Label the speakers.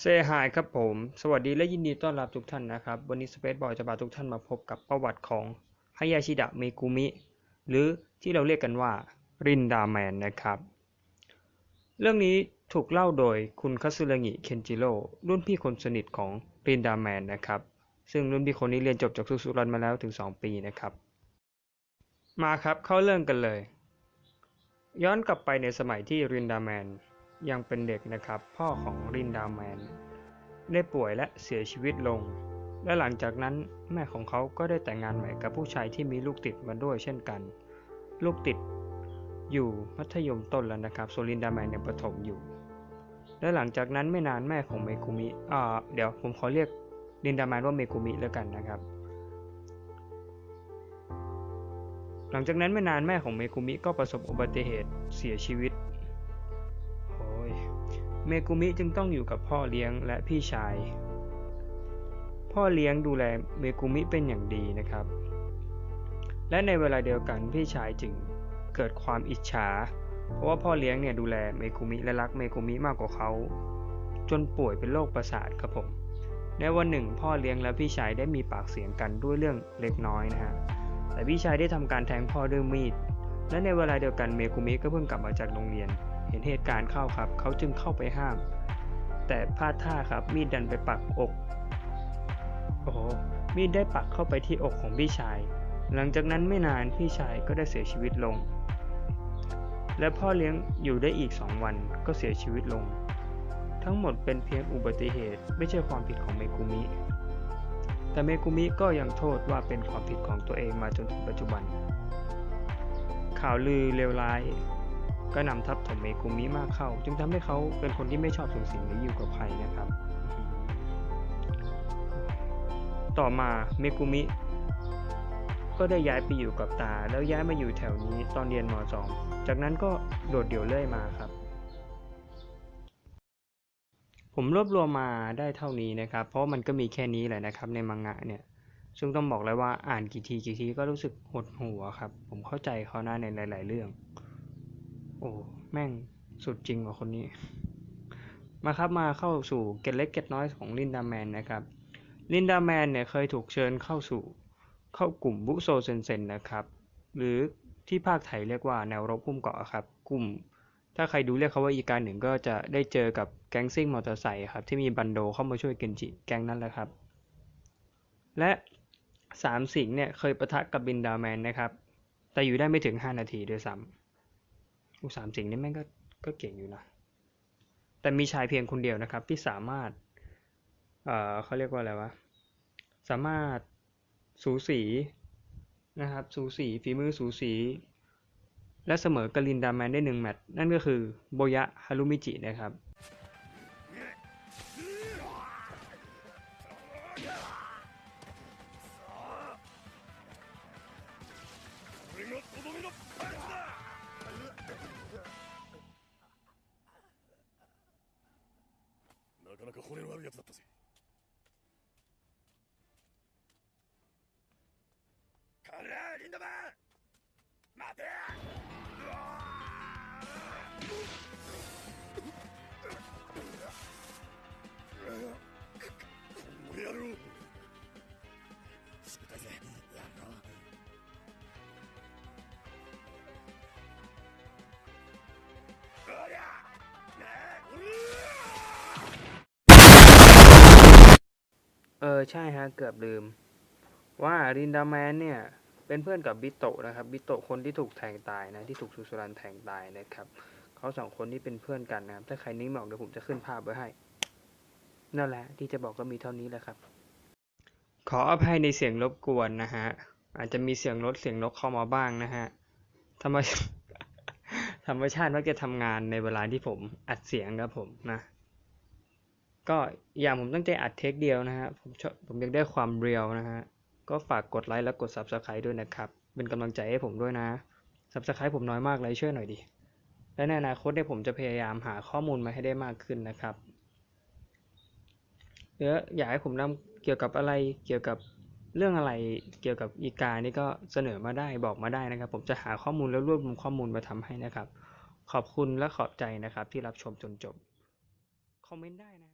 Speaker 1: เซฮายครับผม สวัสดีและยินดีต้อนรับทุกท่านนะครับ วันนี้ Space Boy จะพาทุกท่านมาพบกับประวัติของฮายาชิดะเมกุมิ หรือที่เราเรียกกันว่ารินดาแมนนะครับ เรื่องนี้ถูกเล่าโดยคุณคัสึระงิเคนจิโร่รุ่นพี่คนสนิทของรินดาแมนนะครับ ซึ่งรุ่นพี่คนนี้เรียนจบจากสุสุรันมาแล้วถึง 2 ปีนะครับ มาครับเข้าเรื่องกันเลย ย้อนกลับไปในสมัยที่รินดาแมน ยังเป็นเด็กนะครับ พ่อของรินดาแมน ได้ป่วยและเสียชีวิตลง และหลังจากนั้นแม่ของเขาก็ได้แต่งงานใหม่กับผู้ชายที่มีลูกติดมาด้วยเช่นกัน ลูกติดอยู่มัธยมต้นแล้วนะครับส่วนรินดาแมนยังประถมอยู่ และหลังจากนั้นไม่นานแม่ของเมกุมิอ่าเดี๋ยวผมขอเรียกรินดาแมนว่าเมกุมิแล้วกันนะครับ หลังจากนั้นไม่นานแม่ของเมกุมิก็ประสบอุบัติเหตุเสียชีวิต เมกุมิจึงต้องอยู่กับพ่อเลี้ยงและพี่ชาย พ่อเลี้ยงดูแลเมกุมิเป็นอย่างดีนะครับ และในเวลาเดียวกันพี่ชายจึงเกิดความอิจฉา เพราะว่าพ่อเลี้ยงเนี่ยดูแลเมกุมิและรักเมกุมิมากกว่าเขา จนป่วยเป็นโรคประสาทครับผม ในวันหนึ่ง พ่อเลี้ยงและพี่ชายได้มีปากเสียงกันด้วยเรื่องเล็กน้อยนะฮะ แต่พี่ชายได้ทำการแทงพ่อด้วยมีด และในเวลาเดียวกันเมกุมิก็เพิ่งกลับมาจากโรงเรียน เห็นเหตุการณ์เข้าครับ เขาจึงเข้าไปห้าม แต่พลาดท่าครับมีดดันไปปักอกโอ้มีดได้ปักเข้าไปที่อกของพี่ชาย หลังจากนั้นไม่นานพี่ชายก็ได้เสียชีวิตลง และพ่อเลี้ยงอยู่ได้อีกสองวันก็เสียชีวิตลง ทั้งหมดเป็นเพียงอุบัติเหตุไม่ใช่ความผิดของเมกุมิ แต่เมกุมิก็ยังโทษว่าเป็นความผิดของตัวเองมาจนถึงปัจจุบัน ข่าวลือเลวร้าย ก็นำทับถมเมกุมิมากเข้า จึงทำให้เขาเป็นคนที่ไม่ชอบสูงสิงหรืออยู่กับใครนะครับ ต่อมาเมกุมิก็ได้ย้ายไปอยู่กับตา แล้วย้ายมาอยู่แถวนี้ตอนเรียนม .2 จากนั้นก็โดดเดี่ยวเรื่อยมาครับ ผมรวบรวมมาได้เท่านี้นะครับ เพราะมันก็มีแค่นี้แหละนะครับในมังงะเนี่ยซึ่งต้องบอกเลยว่าอ่านกี่ทีกี่ทีก็รู้สึกหดหัวครับ ผมเข้าใจเขานะในหลาย ๆ เรื่อง อ้แม่งสุดจริงว่ะคนนี้ มาครับมาเข้าสู่เกตเล็กเกตน้อยของลินดาแมนนะครับ ลินดาแมนเนี่ยเคยถูกเชิญเข้าสู่เข้ากลุ่มบุโซเซนเซนนะครับ หรือที่ภาคไทยเรียกว่าแนวรบพุ่มเกาะครับ กลุ่ม ถ้าใครดูเรียกเขาว่าอีการหนึ่งก็จะได้เจอกับแก๊งซิ่งมอเตอร์ไซค์ครับ ที่มีบันโดเข้ามาช่วยเกนจิแก๊งนั้นแหละครับ และสามสิงเนี่ยเคยประทะกับบินดาแมนนะครับ แต่อยู่ได้ไม่ถึง 5 นาทีด้วยซ้ำ อุยสามสิงห์นี่แม่งก็ก็เก่งอยู่นะ แต่มีชายเพียงคนเดียวนะครับ ที่สามารถ เอ่อเขาเรียกว่าอะไรวะ สามารถสูสีนะครับ สูสีฝีมือสูสี และเสมอกับลินดาแมนได้หนึ่งแมตช์นั่นก็คือโบยะฮารุมิจินะครับ
Speaker 2: これがとどめのパンチだ なかなか骨のあるやつだったぜ。こらリンダマン！待てうわ
Speaker 1: ออใช่ฮะเกือบลืม ว่ารินดาแมนเนี่ย เป็นเพื่อนกับบิโตะนะครับบิโตะคนที่ถูกแทงตายนะที่ถูกสุสรันแทงตายนะครับเขาสองคนนี้เป็นเพื่อนกันนะครับถ้าใครนึกไม่ออกเดี๋ยวผมจะขึ้นภาพไว้ให้นั่นแหละที่จะบอกก็มีเท่านี้แหละครับ ขออภัยในเสียงรบกวนนะฮะอาจจะมีเสียงรถเสียงนกเข้ามาบ้างนะฮะธรรมชธรรมชาติมักจะทำงานในเวลาที่ผมอัดเสียงครับผมนะ ก็อย่างผมตั้งใจอัดเทคเดียวนะฮะผมชอบผมอยากได้ความเรียวนะฮะก็ฝากกดไลค์และกด Subscribe ด้วยนะครับ เป็นกำลังใจให้ผมด้วยนะ Subscribe ผมน้อยมากเลยช่วยหน่อยดิและในอนาคตเนี่ยผมจะพยายามหาข้อมูลมาให้ได้มากขึ้นนะครับหรืออยากให้ผมนำเกี่ยวกับอะไรเกี่ยวกับเรื่องอะไรเกี่ยวกับอีกานี่ก็เสนอมาได้บอกมาได้นะครับ ผมจะหาข้อมูลแล้วรวบรวมข้อมูลมาทำให้นะครับ ขอบคุณและขอบใจนะครับที่รับชมจนจบ คอมเมนต์ได้นะ